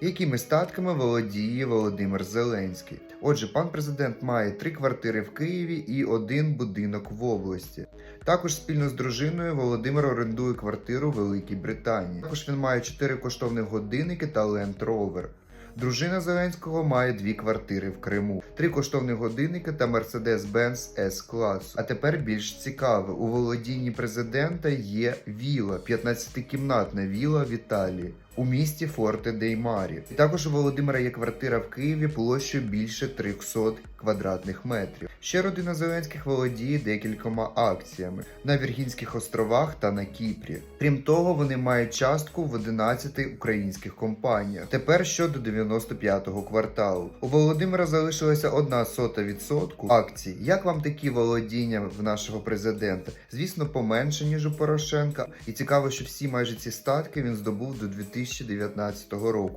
Якими статками володіє Володимир Зеленський? Отже, пан президент має три квартири в Києві і один будинок в області. Також спільно з дружиною Володимир орендує квартиру в Великій Британії. Також він має чотири коштовних годинники та Land Rover. Дружина Зеленського має дві квартири в Криму, три коштовні годинники та Mercedes-Benz S-класу. А тепер більш цікаве: у володінні президента є віла, 15-кімнатна віла в Італії. У місті Форте дей Марі. Також у Володимира є квартира в Києві площею більше 300 квадратних метрів. Ще родина Зеленських володіє декількома акціями на Віргінських островах та на Кіпрі. Крім того, вони мають частку в 11 українських компаніях. Тепер щодо 95-го кварталу. У Володимира залишилася одна сота відсотку акцій. Як вам такі володіння в нашого президента? Звісно, поменше ніж у Порошенка. І цікаво, що всі майже ці статки він здобув до 2019 року.